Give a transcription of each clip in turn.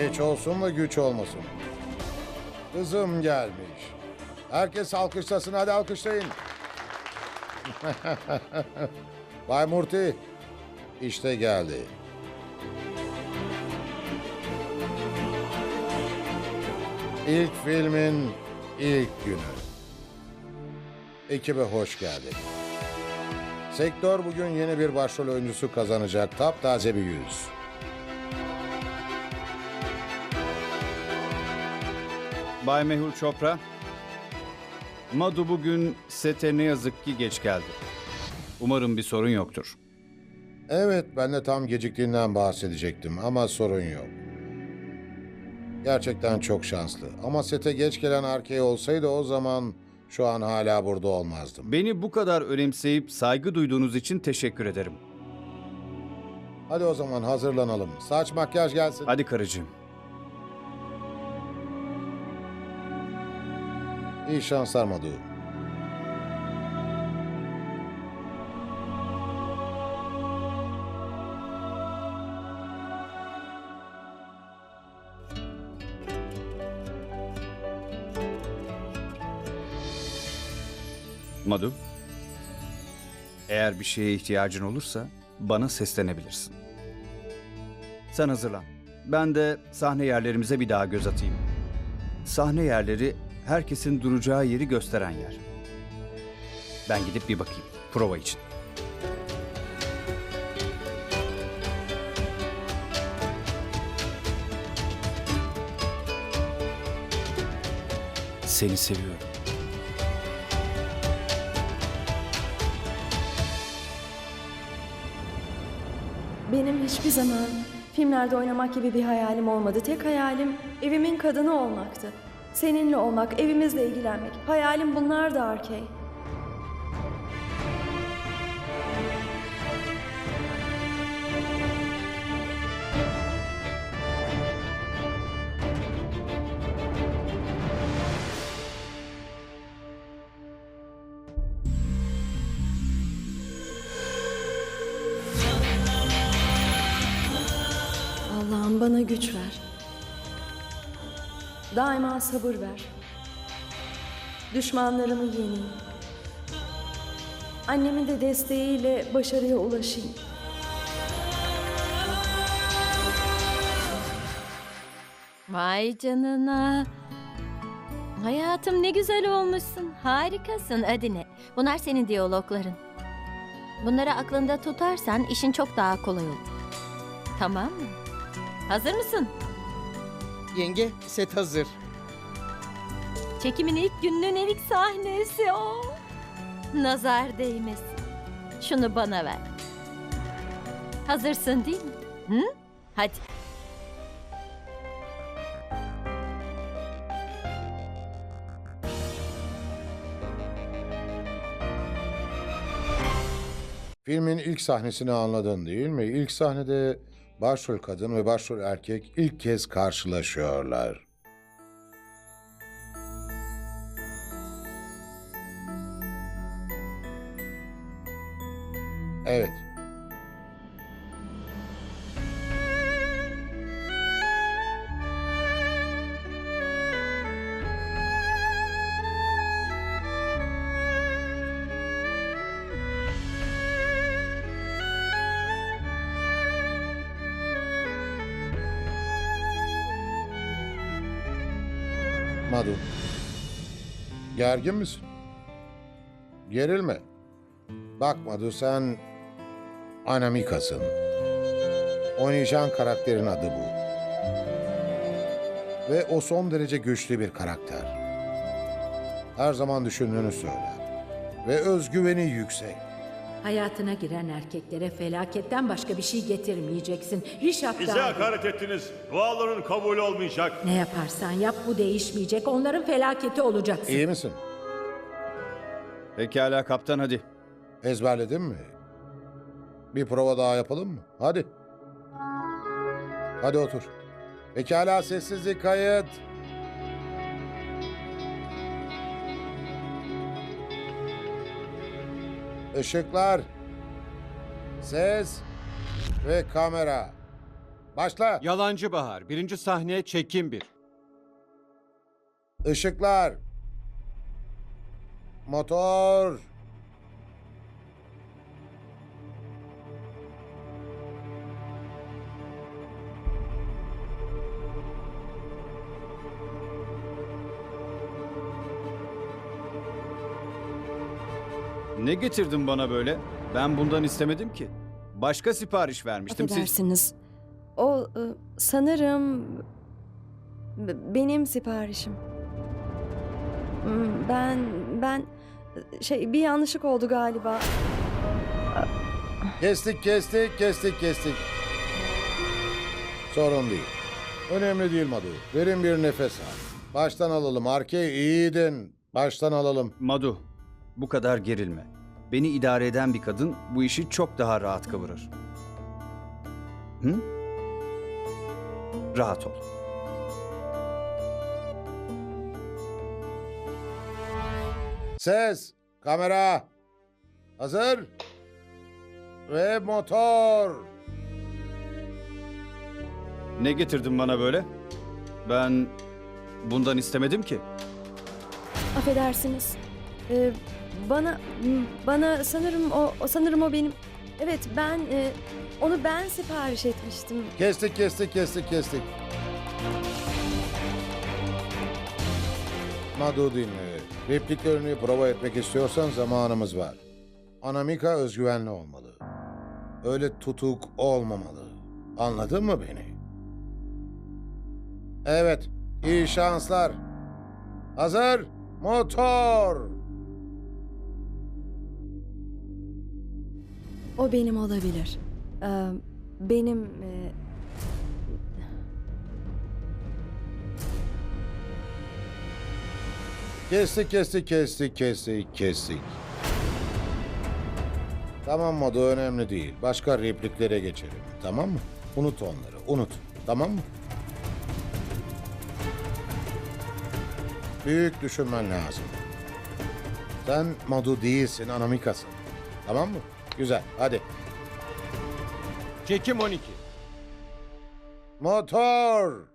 Geç olsun da güç olmasın. Kızım gelmiş. Herkes alkışlasın hadi alkışlayın. Bay Murti işte geldi. İlk filmin ilk günü. Ekibe hoş geldin. Sektör bugün yeni bir başrol oyuncusu kazanacak. Taptaze bir yüz. Bay Mehul Chopra. Madu bugün sete ne yazık ki geç geldi. Umarım bir sorun yoktur. Evet, ben de tam geciktiğinden bahsedecektim ama sorun yok. Gerçekten çok şanslı. Ama sete geç gelen erkeği olsaydı o zaman şu an hala burada olmazdım. Beni bu kadar önemseyip saygı duyduğunuz için teşekkür ederim. Hadi o zaman hazırlanalım. Saç makyaj gelsin. Hadi karıcığım. İyi şanslar Madu. Madu. Eğer bir şeye ihtiyacın olursa bana seslenebilirsin. Sen hazırlan. Ben de sahne yerlerimize bir daha göz atayım. Sahne yerleri herkesin duracağı yeri gösteren yer. Ben gidip bir bakayım prova için. Seni seviyorum. Benim hiçbir zaman filmlerde oynamak gibi bir hayalim olmadı. Tek hayalim evimin kadını olmaktı. Seninle olmak, evimizle ilgilenmek. Hayalim bunlar da Arkey. Daima sabır ver. Düşmanlarımı yeneyim. Annemin de desteğiyle başarıya ulaşayım. Vay canına. Hayatım ne güzel olmuşsun. Harikasın Adine. Bunlar senin diyalogların. Bunları aklında tutarsan işin çok daha kolay olur. Tamam mı? Hazır mısın? Yenge set hazır. Çekimin ilk gününün ilk sahnesi o. Nazar değmesin. Şunu bana ver. Hazırsın değil mi? Hı? Hadi. Filmin ilk sahnesini anladın değil mi? İlk sahnede başrol kadın ve başrol erkek ilk kez karşılaşıyorlar. Evet. Gergin misin? Gerilme. Bak Madu sen Anamika'sın. Oynayacağın karakterin adı bu. Ve o son derece güçlü bir karakter. Her zaman düşündüğünü söyler. Ve özgüveni yüksek. Hayatına giren erkeklere felaketten başka bir şey getirmeyeceksin. Rişap Bize da hakaret ettiniz. Duaların kabul olmayacak. ne yaparsan yap bu değişmeyecek. Onların felaketi olacaksın. İyi misin? Pekala kaptan hadi. Ezberledin mi? Bir prova daha yapalım mı? Hadi. Hadi otur. Pekala sessizlik kayıt. Işıklar. Ses ve kamera. Başla. Yalancı Bahar. Birinci sahne çekim bir. Işıklar. Motor. Ne getirdin bana böyle? Ben bundan istemedim ki. Başka sipariş vermiştim. Siz... Affedersiniz. O e, sanırım b- benim siparişim. Hmm, Ben ben şey bir yanlışlık oldu galiba. Kestik, kestik, kestik, kestik. Sorun değil. Önemli değil Madu. Derin bir nefes al. Baştan alalım. Arke iyiydin. Baştan alalım. Madu, bu kadar gerilme. Beni idare eden bir kadın bu işi çok daha rahat kıvırır. Hı? Rahat ol. Ses, kamera. Hazır. Ve motor. Ne getirdin bana böyle? Ben bundan istemedim ki. Affedersiniz. Ee, bana bana sanırım o, o sanırım o benim. Evet ben e, onu ben sipariş etmiştim. Kestik, kestik, kestik, kestik. Madu dinle. Repliklerini prova etmek istiyorsan zamanımız var. Anamika özgüvenli olmalı. Öyle tutuk olmamalı. Anladın mı beni? Evet, iyi şanslar. Hazır, motor. O benim olabilir. Ee, benim e, Kestik, kestik, kestik, kestik, kestik. Tamam modu önemli değil. Başka repliklere geçelim. Tamam mı? Unut onları, unut. Tamam mı? Büyük düşünmen lazım. Sen modu değilsin, Anamika'sın. Tamam mı? Güzel, hadi. Çekim 12. Motor!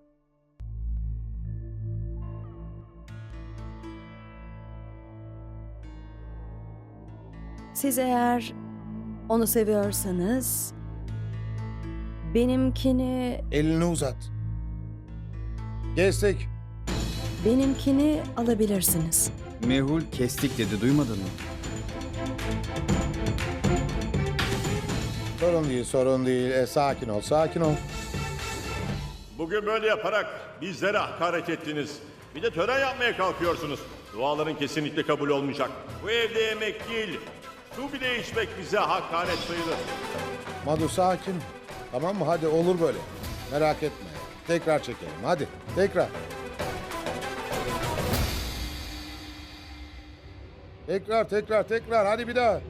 siz eğer onu seviyorsanız benimkini Elini uzat. Kestik. benimkini alabilirsiniz. Mehul kestik dedi duymadın mı? Sorun değil, sorun değil. E, sakin ol, sakin ol. Bugün böyle yaparak bizlere hakaret ettiniz. Bir de tören yapmaya kalkıyorsunuz. Duaların kesinlikle kabul olmayacak. Bu evde yemek değil, su bile içmek bize hakaret sayılır. Madu sakin. Tamam mı? Hadi olur böyle. Merak etme. Tekrar çekelim. Hadi. Tekrar. Tekrar, tekrar, tekrar. Hadi bir daha.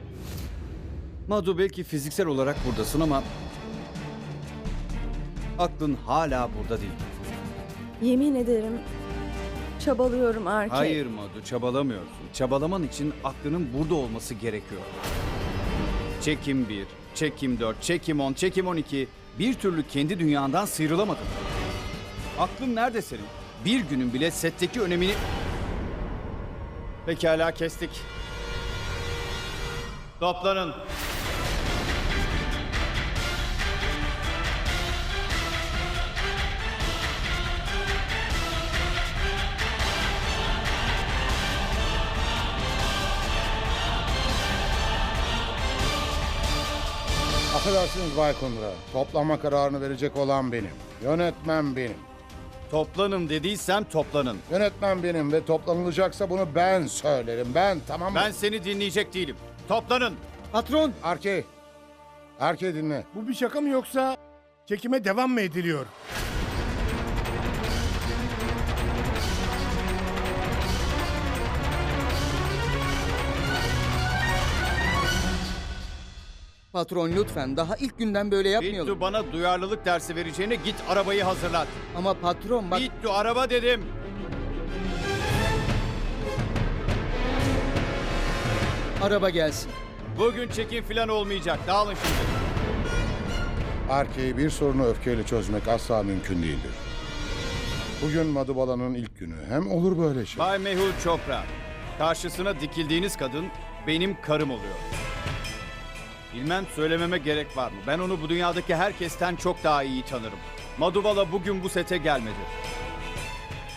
Madu belki fiziksel olarak buradasın ama... Aklın hala burada değil. Yemin ederim çabalıyorum Arke. Hayır Madu çabalamıyorsun. Çabalaman için aklının burada olması gerekiyor. Çekim 1, çekim 4, çekim 10, çekim 12. Bir türlü kendi dünyandan sıyrılamadın. Aklın nerede senin? Bir günün bile setteki önemini... Pekala kestik. Toplanın. Affedersiniz Bay Kundra. Toplanma kararını verecek olan benim. Yönetmem benim. Toplanın dediysem toplanın. Yönetmem benim ve toplanılacaksa bunu ben söylerim. Ben tamam mı? Ben seni dinleyecek değilim. Toplanın. Patron, Arke. Arke dinle. bu bir şaka mı yoksa çekime devam mı ediliyor? Patron lütfen daha ilk günden böyle yapmayalım. Bittu bana duyarlılık dersi vereceğine git arabayı hazırlat. Ama patron bak Bittu araba dedim. araba gelsin. Bugün çekim falan olmayacak. Dağılın şimdi. Arke'yi bir sorunu öfkeyle çözmek asla mümkün değildir. Bugün Madubala'nın ilk günü. Hem olur böyle şey. Bay Mehul Chopra. Karşısına dikildiğiniz kadın benim karım oluyor. Bilmem söylememe gerek var mı? Ben onu bu dünyadaki herkesten çok daha iyi tanırım. Madubala bugün bu sete gelmedi.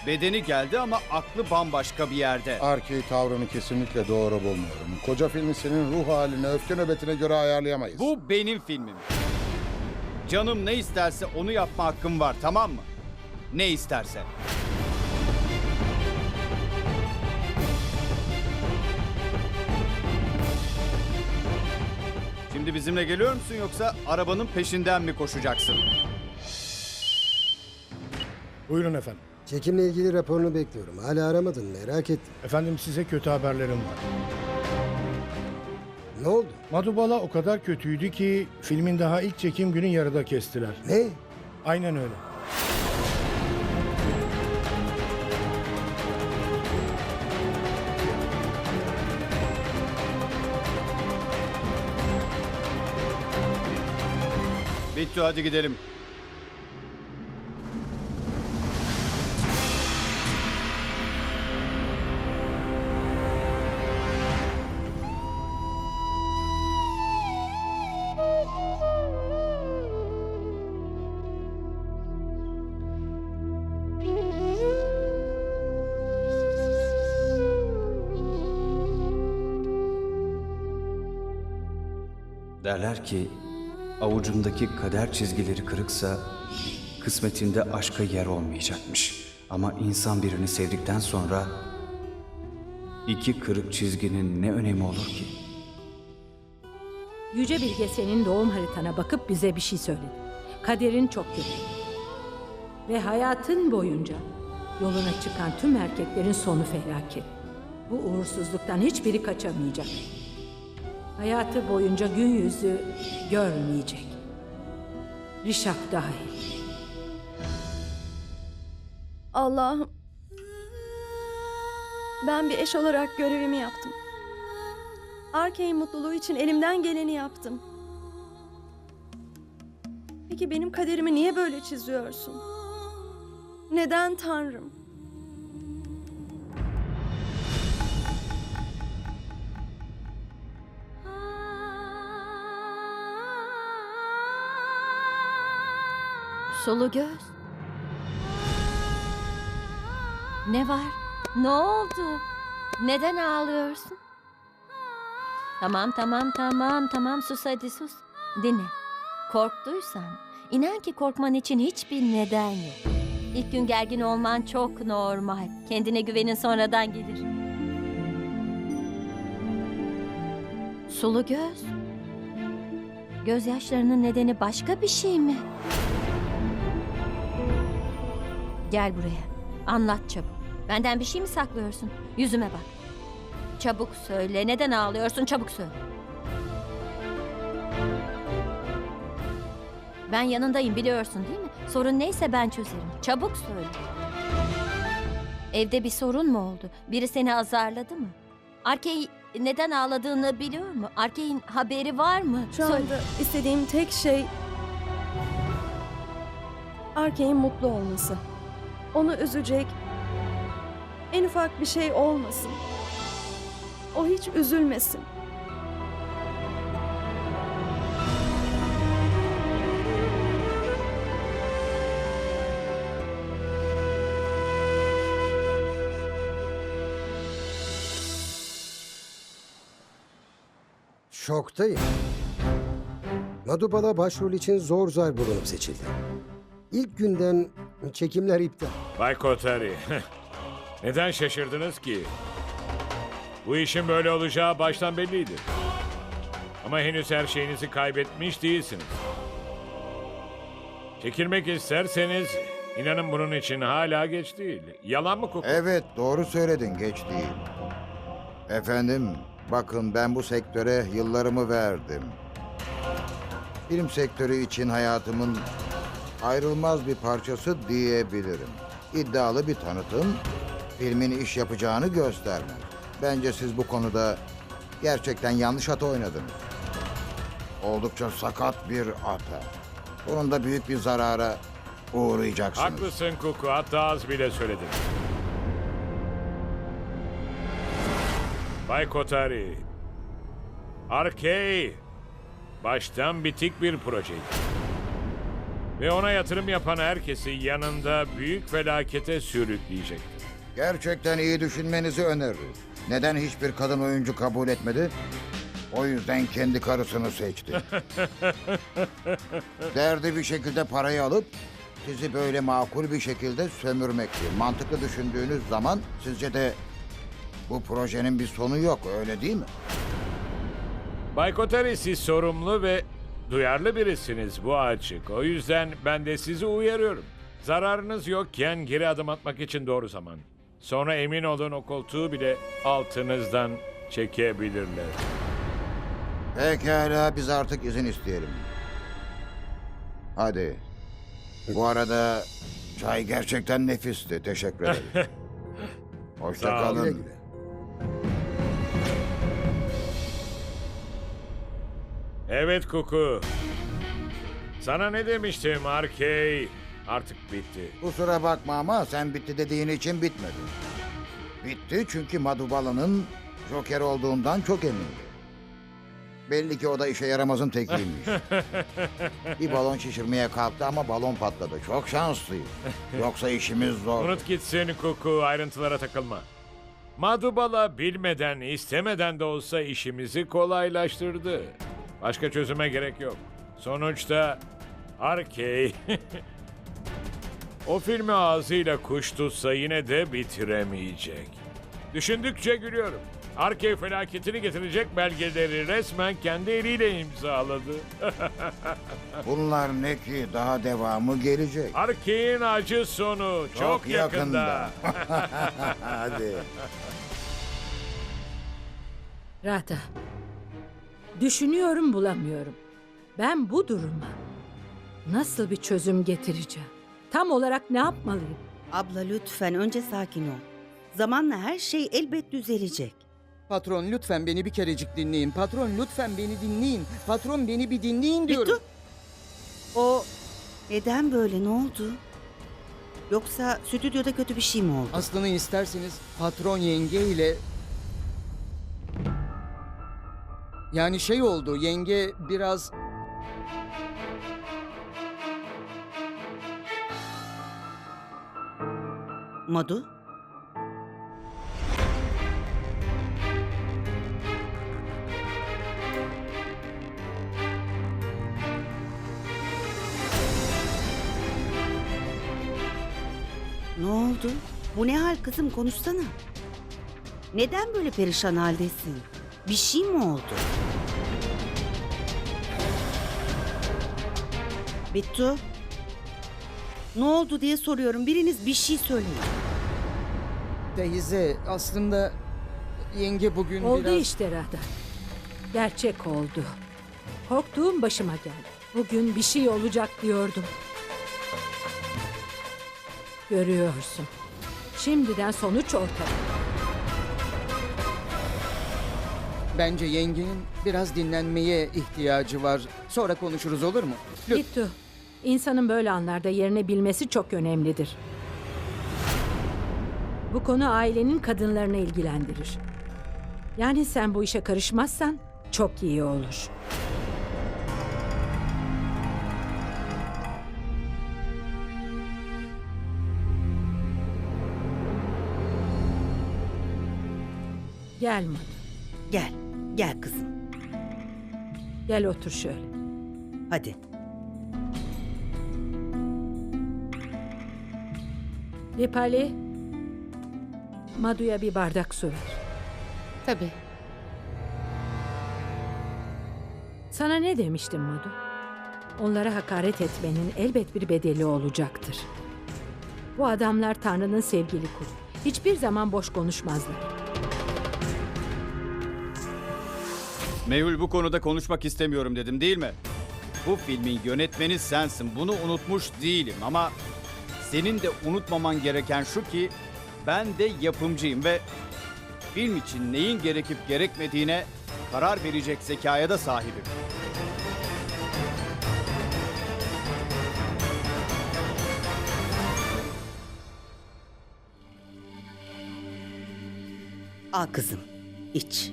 Bedeni geldi ama aklı bambaşka bir yerde. Arke'yi tavrını kesinlikle doğru bulmuyorum. Koca filmi senin ruh haline, öfke nöbetine göre ayarlayamayız. Bu benim filmim. Canım ne isterse onu yapma hakkım var tamam mı? Ne isterse. Şimdi bizimle geliyor musun yoksa arabanın peşinden mi koşacaksın? Buyurun efendim. Çekimle ilgili raporunu bekliyorum. Hala aramadın merak ettim. Efendim size kötü haberlerim var. Ne oldu? Madubala o kadar kötüydü ki filmin daha ilk çekim günü yarıda kestiler. Ne? Aynen öyle. Bittu hadi gidelim. Derler ki avucundaki kader çizgileri kırıksa kısmetinde aşka yer olmayacakmış. Ama insan birini sevdikten sonra iki kırık çizginin ne önemi olur ki? Yüce Bilge senin doğum haritana bakıp bize bir şey söyledi. Kaderin çok kötü. Ve hayatın boyunca yoluna çıkan tüm erkeklerin sonu felaket. Bu uğursuzluktan hiçbiri kaçamayacak. Hayatı boyunca gün yüzü görmeyecek. Rişap dahil. Allah'ım. Ben bir eş olarak görevimi yaptım. Arkey'in mutluluğu için elimden geleni yaptım. Peki benim kaderimi niye böyle çiziyorsun? Neden Tanrım? Sulu göz. Ne var? Ne oldu? Neden ağlıyorsun? Tamam tamam tamam tamam sus hadi sus. Dinle. Korktuysan inan ki korkman için hiçbir neden yok. İlk gün gergin olman çok normal. Kendine güvenin sonradan gelir. Sulu göz. Gözyaşlarının nedeni başka bir şey mi? Gel buraya. Anlat çabuk. Benden bir şey mi saklıyorsun? Yüzüme bak. Çabuk söyle. Neden ağlıyorsun? Çabuk söyle. Ben yanındayım biliyorsun değil mi? Sorun neyse ben çözerim. Çabuk söyle. Evde bir sorun mu oldu? Biri seni azarladı mı? Arkey neden ağladığını biliyor mu? Arkey'in haberi var mı? Şu Söyle. anda istediğim tek şey... Arkey'in mutlu olması. Onu üzecek en ufak bir şey olmasın. O hiç üzülmesin. Şoktayım. Madubala başrol için zor zar bulunup seçildi. İlk günden çekimler iptal. Bay Kotari, neden şaşırdınız ki? Bu işin böyle olacağı baştan belliydi. Ama henüz her şeyinizi kaybetmiş değilsiniz. Çekilmek isterseniz inanın bunun için hala geç değil. Yalan mı koku? Evet doğru söyledin geç değil. Efendim bakın ben bu sektöre yıllarımı verdim. Film sektörü için hayatımın ayrılmaz bir parçası diyebilirim. İddialı bir tanıtım filmin iş yapacağını göstermez. Bence siz bu konuda gerçekten yanlış ata oynadınız. Oldukça sakat bir ata. Bunun da büyük bir zarara uğrayacaksınız. Haklısın Kuku, hatta az bile söyledin. Bay Kotari, Arkey, baştan bitik bir projeydi. Ve ona yatırım yapan herkesi yanında büyük felakete sürükleyecekti. Gerçekten iyi düşünmenizi öneririm. Neden hiçbir kadın oyuncu kabul etmedi? O yüzden kendi karısını seçti. Derdi bir şekilde parayı alıp sizi böyle makul bir şekilde sömürmekti. Mantıklı düşündüğünüz zaman sizce de bu projenin bir sonu yok öyle değil mi? Bay Kotari siz sorumlu ve duyarlı birisiniz bu açık. O yüzden ben de sizi uyarıyorum. Zararınız yokken geri adım atmak için doğru zaman. Sonra emin olun o koltuğu bile altınızdan çekebilirler. Pekala biz artık izin isteyelim. Hadi. Bu arada çay gerçekten nefisti. Teşekkür ederim. Hoşça Sağ olun. kalın. Evet Kuku. Sana ne demiştim Arkey? Artık bitti. Kusura bakma ama sen bitti dediğin için bitmedi. Bitti çünkü Madubala'nın Joker olduğundan çok emindi. Belli ki o da işe yaramazın tekiymiş. bir balon şişirmeye kalktı ama balon patladı. Çok şanslıyız. Yoksa işimiz zor. Unut gitsin Kuku ayrıntılara takılma. Madubala bilmeden istemeden de olsa işimizi kolaylaştırdı. Başka çözüme gerek yok. Sonuçta Arkey o filmi ağzıyla kuş tutsa yine de bitiremeyecek. Düşündükçe gülüyorum. Arkey felaketini getirecek belgeleri resmen kendi eliyle imzaladı. Bunlar ne ki daha devamı gelecek. Arkey'in acı sonu çok, yakında. Hadi. Rata. Düşünüyorum bulamıyorum. Ben bu duruma nasıl bir çözüm getireceğim? Tam olarak ne yapmalıyım? Abla lütfen önce sakin ol. Zamanla her şey elbet düzelecek. Patron lütfen beni bir kerecik dinleyin. Patron lütfen beni dinleyin. Patron beni bir dinleyin diyorum. O neden böyle ne oldu? Yoksa stüdyoda kötü bir şey mi oldu? Aslını isterseniz patron yenge ile... Yani şey oldu yenge biraz... Madu? Ne oldu? Bu ne hal kızım konuşsana. Neden böyle perişan haldesin? Bir şey mi oldu? Bittu. Ne oldu diye soruyorum. Biriniz bir şey söyleyin. Teyze aslında yenge bugün Oldu biraz... işte Rata. Gerçek oldu. Korktuğum başıma geldi. Bugün bir şey olacak diyordum. Görüyorsun. Şimdiden sonuç ortada. Bence yengenin biraz dinlenmeye ihtiyacı var. Sonra konuşuruz olur mu? Lütfen. Bittu. İnsanın böyle anlarda yerini bilmesi çok önemlidir. Bu konu ailenin kadınlarını ilgilendirir. Yani sen bu işe karışmazsan çok iyi olur. Gel Madu. Gel. Gel kızım. Gel otur şöyle. Hadi. Dipali. Madu'ya bir bardak su ver. Tabii. Sana ne demiştim Madu? Onlara hakaret etmenin elbet bir bedeli olacaktır. Bu adamlar Tanrı'nın sevgili kulu. Hiçbir zaman boş konuşmazlar. Meyhul bu konuda konuşmak istemiyorum dedim değil mi? Bu filmin yönetmeni sensin. Bunu unutmuş değilim ama senin de unutmaman gereken şu ki ben de yapımcıyım ve film için neyin gerekip gerekmediğine karar verecek zekaya da sahibim. Al kızım, iç.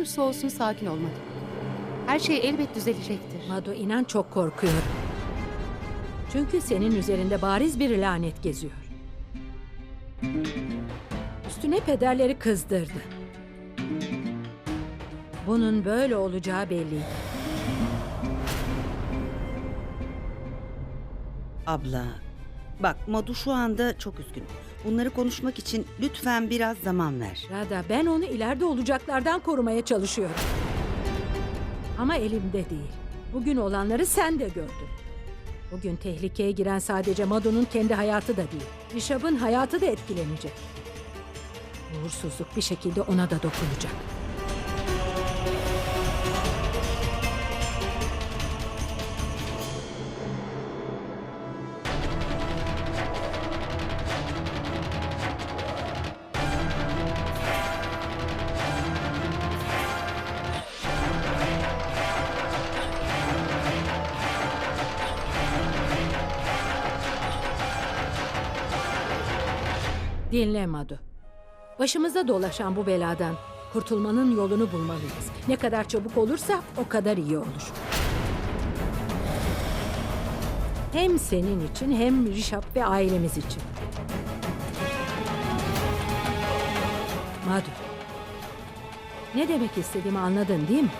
Olursa olsun sakin olmalı. Her şey elbet düzelecektir. Mado inan çok korkuyorum. Çünkü senin üzerinde bariz bir lanet geziyor. Üstüne pederleri kızdırdı. Bunun böyle olacağı belliydi. Abla, bak Madu şu anda çok üzgün. Bunları konuşmak için lütfen biraz zaman ver. Rada ben onu ileride olacaklardan korumaya çalışıyorum. Ama elimde değil. Bugün olanları sen de gördün. Bugün tehlikeye giren sadece Mado'nun kendi hayatı da değil. Rişab'ın hayatı da etkilenecek. Uğursuzluk bir şekilde ona da dokunacak. Dinle Mado. Başımıza dolaşan bu beladan kurtulmanın yolunu bulmalıyız. Ne kadar çabuk olursa o kadar iyi olur. Hem senin için hem Rişap ve ailemiz için. Madu. Ne demek istediğimi anladın değil mi?